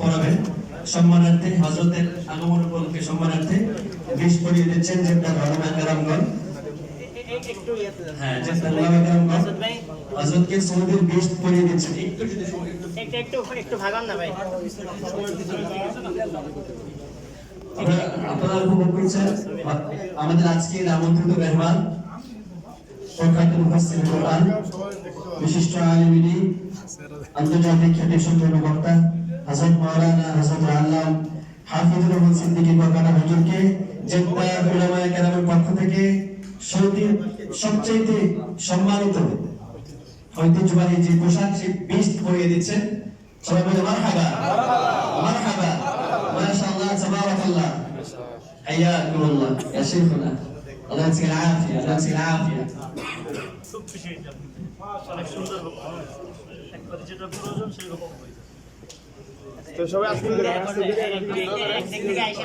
পড়াবেন সম্মানার্থে হজরতের আগমন উপলক্ষে সম্মানার্থে বিশ পড়িয়ে দিচ্ছেন জেদ্দার রহমান কারামগণ। হ্যাঁ জেদ্দার হজরতকে সৌদির বিশ পড়িয়ে দিচ্ছেন। একটু যদি একটু একটু ভাগান না ভাই। আপনারা উপভোগ আমাদের আজকের আমন্ত্রিত মেহমান বিশিষ্ট আন্তর্জাতিক খ্যাতি সম্পন্ন বক্তা হাফিজুর রহমান হুজুরকে, জেদ্দা কেরামের পক্ষ থেকে সৌদির সবচেয়ে সম্মানিত, ঐতিহ্যবাহী যে পোশাক সে পরিয়ে দিচ্ছেন। সবাই বলে মারহাবা মারহাবা। حياكم الله حياكم الله. يا شيخنا. الله يعطيك العافية الله يعطيك العافية. ما شاء الله. তো সবাই আজকে একদিকে আইসা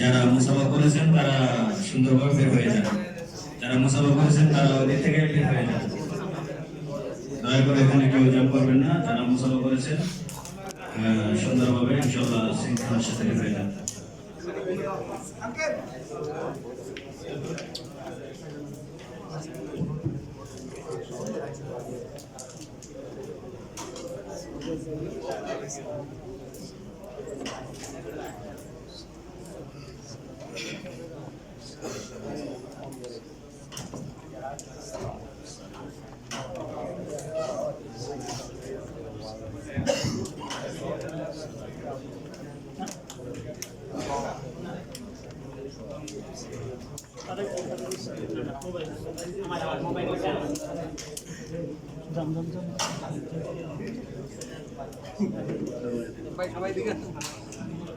যারা মুসাফা করেছেন, তারা সুন্দরভাবে বের হয়ে যান। যারা মুসাফা করেছেন, তারা ওদিক থেকে বের হয়ে যান। দয়া করে এখানে কেউ জব করবেন না, যারা মুসাফা করেছেন সুন্দরভাবে ইনশাল্লাহ শৃঙ্খলার সাথে বের হয়ে যান।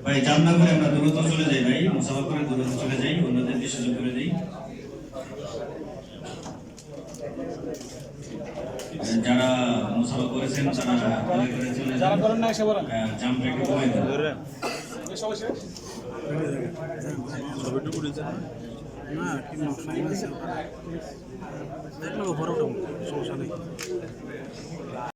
ভাই জাম না করে আমরা দ্রুত চলে যাই ভাই। মুসাফা করে দ্রুত চলে যাই অন্যদেরকে সুযোগ করে দিই। যারা মুসাফা করেছেন তারা করে চলে যান। যারা করেন না এসে বলেন জামটা একটু কমাই দেন। না কি সমস্যা নেই সমস্যা নেই।